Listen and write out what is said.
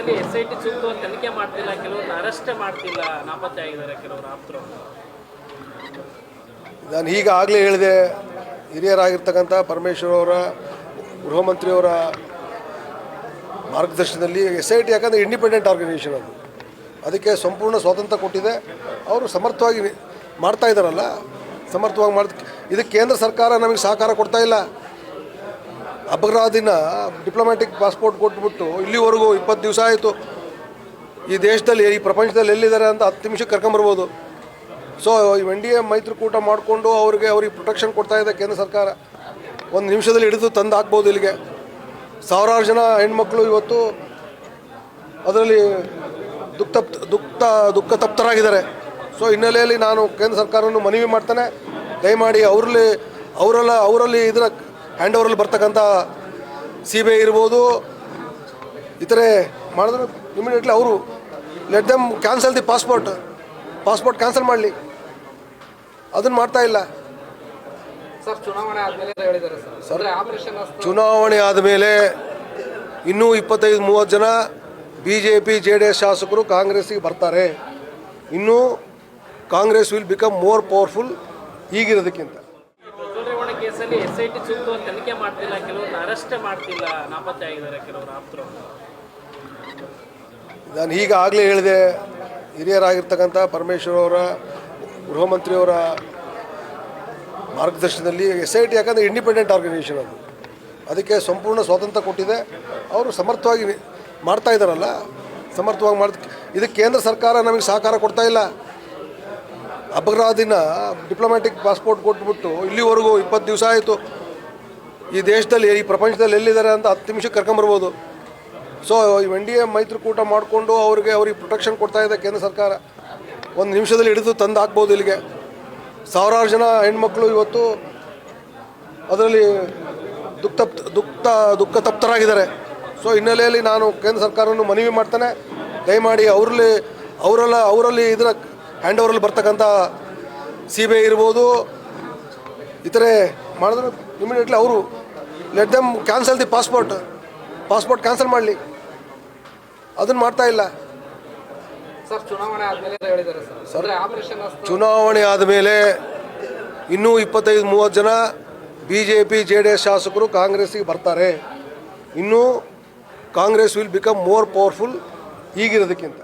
ಕೇಸಲ್ಲಿ S I T ಸುತ್ತು ತನಿಖೆ ಮಾಡ್ತಿಲ್ಲ ಕೆಲವ್ರನ್ನ ಅರೆಸ್ಟ್ ಮಾಡ್ತಿಲ್ಲ, ನಾಪತ್ತೆ ಆಗಿದ್ದಾರೆ ಕೆಲವರು ಆಪ್ತರು. ನಾನು ಈಗ ಆಗಲೇ ಹೇಳಿದೆ, ಹಿರಿಯರಾಗಿರ್ತಕ್ಕಂಥ ಪರಮೇಶ್ವರ ಅವರ, ಗೃಹ ಮಂತ್ರಿಯವರ ಮಾರ್ಗದರ್ಶನದಲ್ಲಿ ಎಸ್ ಐ ಟಿ ಯಾಕಂದರೆ ಇಂಡಿಪೆಂಡೆಂಟ್ ಆರ್ಗನೈಸೇಷನ್ ಅದು. ಅದಕ್ಕೆ ಸಂಪೂರ್ಣ ಸ್ವಾತಂತ್ರ್ಯ ಕೊಟ್ಟಿದೆ. ಅವರು ಸಮರ್ಥವಾಗಿ ಮಾಡ್ತಾ ಇದ್ದಾರಲ್ಲ, ಸಮರ್ಥವಾಗಿ ಮಾಡ್ ಇದಕ್ಕೆ ಕೇಂದ್ರ ಸರ್ಕಾರ ನಮಗೆ ಸಹಕಾರ ಕೊಡ್ತಾ ಇಲ್ಲ. ಅಪರಾಧಿನ ಡಿಪ್ಲೊಮ್ಯಾಟಿಕ್ ಪಾಸ್ಪೋರ್ಟ್ ಕೊಟ್ಬಿಟ್ಟು ಇಲ್ಲಿವರೆಗೂ ಇಪ್ಪತ್ತು ದಿವಸ ಆಯಿತು. ಈ ದೇಶದಲ್ಲಿ, ಈ ಪ್ರಪಂಚದಲ್ಲಿ ಎಲ್ಲಿದ್ದಾರೆ ಅಂತ ಹತ್ತು ನಿಮಿಷಕ್ಕೆ ಕರ್ಕೊಂಬರ್ಬೋದು. ಸೊ ಎನ್ ಡಿ ಎ ಮೈತ್ರಿಕೂಟ ಮಾಡಿಕೊಂಡು ಅವ್ರಿಗೆ ಅವ್ರಿಗೆ ಪ್ರೊಟೆಕ್ಷನ್ ಕೊಡ್ತಾ ಇದೆ ಕೇಂದ್ರ ಸರ್ಕಾರ. ಒಂದು ನಿಮಿಷದಲ್ಲಿ ಹಿಡಿದು ತಂದು ಹಾಕ್ಬೋದು ಇಲ್ಲಿಗೆ. ಸಾವಿರಾರು ಜನ ಹೆಣ್ಮಕ್ಳು ಇವತ್ತು ಅದರಲ್ಲಿ ದುಃಖ ದುಃಖ ದುಃಖ ತಪ್ತರಾಗಿದ್ದಾರೆ. ಸೊ ಹಿನ್ನೆಲೆಯಲ್ಲಿ ನಾನು ಕೇಂದ್ರ ಸರ್ಕಾರವನ್ನು ಮನವಿ ಮಾಡ್ತಾನೆ. ದಯಮಾಡಿ ಅವರಲ್ಲಿ, ಅವರೆಲ್ಲ, ಅವರಲ್ಲಿ ಇದರ ಹ್ಯಾಂಡ್ ಓವರಲ್ಲಿ ಬರ್ತಕ್ಕಂಥ ಸಿ ಬಿ ಐ ಇರ್ಬೋದು ಇತರೆ ಮಾಡಿದ್ರು ಇಮಿಡಿಯೇಟ್ಲಿ ಅವರು let them cancel the passport passport cancel ಮಾಡಲಿ. ಅದನ್ನು ಮಾಡ್ತಾ ಇಲ್ಲ. ಸರ್ ಚುನಾವಣೆ ಆದ್ಮೇಲೆ ಇನ್ನೂ ಇಪ್ಪತ್ತೈದು ಮೂವತ್ತು ಜನ B J P J D S ಶಾಸಕರು ಕಾಂಗ್ರೆಸ್ಗೆ ಬರ್ತಾರೆ. ಇನ್ನೂ Congress will become more powerful ಈಗಿರೋದಕ್ಕಿಂತ. ಕೇಸಲ್ಲಿ ಎಸ್ ಐ ಟಿ ತನಿಖೆ ಮಾಡ್ತಿಲ್ಲ ಕೆಲವ್ರನ್ನ ಅರೆಸ್ಟ್ ಮಾಡ್ತಿಲ್ಲ, ನಾಪತ್ತೆ ಆಗಿದ್ದಾರೆ ಕೆಲವರು ಆಪ್ತರು. ನಾನು ಈಗ ಆಗಲೇ ಹೇಳಿದೆ, ಹಿರಿಯರಾಗಿರ್ತಕ್ಕಂಥ ಪರಮೇಶ್ವರ ಅವರ ಗೃಹ ಮಂತ್ರಿಯವರ ಮಾರ್ಗದರ್ಶನದಲ್ಲಿ ಎಸ್ ಐ ಟಿ ಯಾಕಂದರೆ ಇಂಡಿಪೆಂಡೆಂಟ್ ಆರ್ಗನೈಸೇಷನ್ ಅದು. ಅದಕ್ಕೆ ಸಂಪೂರ್ಣ ಸ್ವಾತಂತ್ರ್ಯ ಕೊಟ್ಟಿದೆ. ಅವರು ಸಮರ್ಥವಾಗಿ ಮಾಡ್ತಾ ಇದ್ದಾರಲ್ಲ, ಸಮರ್ಥವಾಗಿ ಮಾಡ್ ಇದಕ್ಕೆ ಕೇಂದ್ರ ಸರ್ಕಾರ ನಮಗೆ ಸಹಕಾರ ಕೊಡ್ತಾ ಇಲ್ಲ. ಅಪರಾಧಿನ ಡಿಪ್ಲೊಮ್ಯಾಟಿಕ್ ಪಾಸ್ಪೋರ್ಟ್ ಕೊಟ್ಬಿಟ್ಟು ಇಲ್ಲಿವರೆಗೂ ಇಪ್ಪತ್ತು ದಿವಸ ಆಯಿತು. ಈ ದೇಶದಲ್ಲಿ, ಈ ಪ್ರಪಂಚದಲ್ಲಿ ಎಲ್ಲಿದ್ದಾರೆ ಅಂತ ಹತ್ತು ನಿಮಿಷಕ್ಕೆ ಕರ್ಕೊಂಬರ್ಬೋದು. ಸೊ ಎನ್ ಡಿ ಎ ಮೈತ್ರಿಕೂಟ ಮಾಡಿಕೊಂಡು ಅವ್ರಿಗೆ ಅವ್ರಿಗೆ ಪ್ರೊಟೆಕ್ಷನ್ ಕೊಡ್ತಾ ಇದೆ ಕೇಂದ್ರ ಸರ್ಕಾರ. ಒಂದು ನಿಮಿಷದಲ್ಲಿ ಹಿಡಿದು ತಂದು ಹಾಕ್ಬೋದು ಇಲ್ಲಿಗೆ. ಸಾವಿರಾರು ಜನ ಹೆಣ್ಮಕ್ಳು ಇವತ್ತು ಅದರಲ್ಲಿ ದುಃಖ ದುಃಖ ದುಃಖ ತಪ್ತರಾಗಿದ್ದಾರೆ ಸೊ ಹಿನ್ನೆಲೆಯಲ್ಲಿ ನಾನು ಕೇಂದ್ರ ಸರ್ಕಾರವನ್ನು ಮನವಿ ಮಾಡ್ತೇನೆ. ದಯಮಾಡಿ ಅವರಲ್ಲಿ, ಅವರೆಲ್ಲ, ಅವರಲ್ಲಿ ಇದರ ಹ್ಯಾಂಡ್ ಓವರಲ್ಲಿ ಬರ್ತಕ್ಕಂಥ ಸಿ ಬಿ ಐ ಇರ್ಬೋದು ಇತರೆ ಮಾಡಿದ್ರು ಇಮಿಡಿಯೇಟ್ಲಿ ಅವರು let them cancel the passport passport cancel ಮಾಡಲಿ. ಅದನ್ನು ಮಾಡ್ತಾ ಇಲ್ಲ. ಸರ್ ಚುನಾವಣೆ ಆದ್ಮೇಲೆ ಇನ್ನೂ ಇಪ್ಪತ್ತೈದು ಮೂವತ್ತು ಜನ B J P J D S ಶಾಸಕರು ಕಾಂಗ್ರೆಸ್ಸಿಗೆ ಬರ್ತಾರೆ. ಇನ್ನೂ Congress will become more powerful ಈಗಿರೋದಕ್ಕಿಂತ.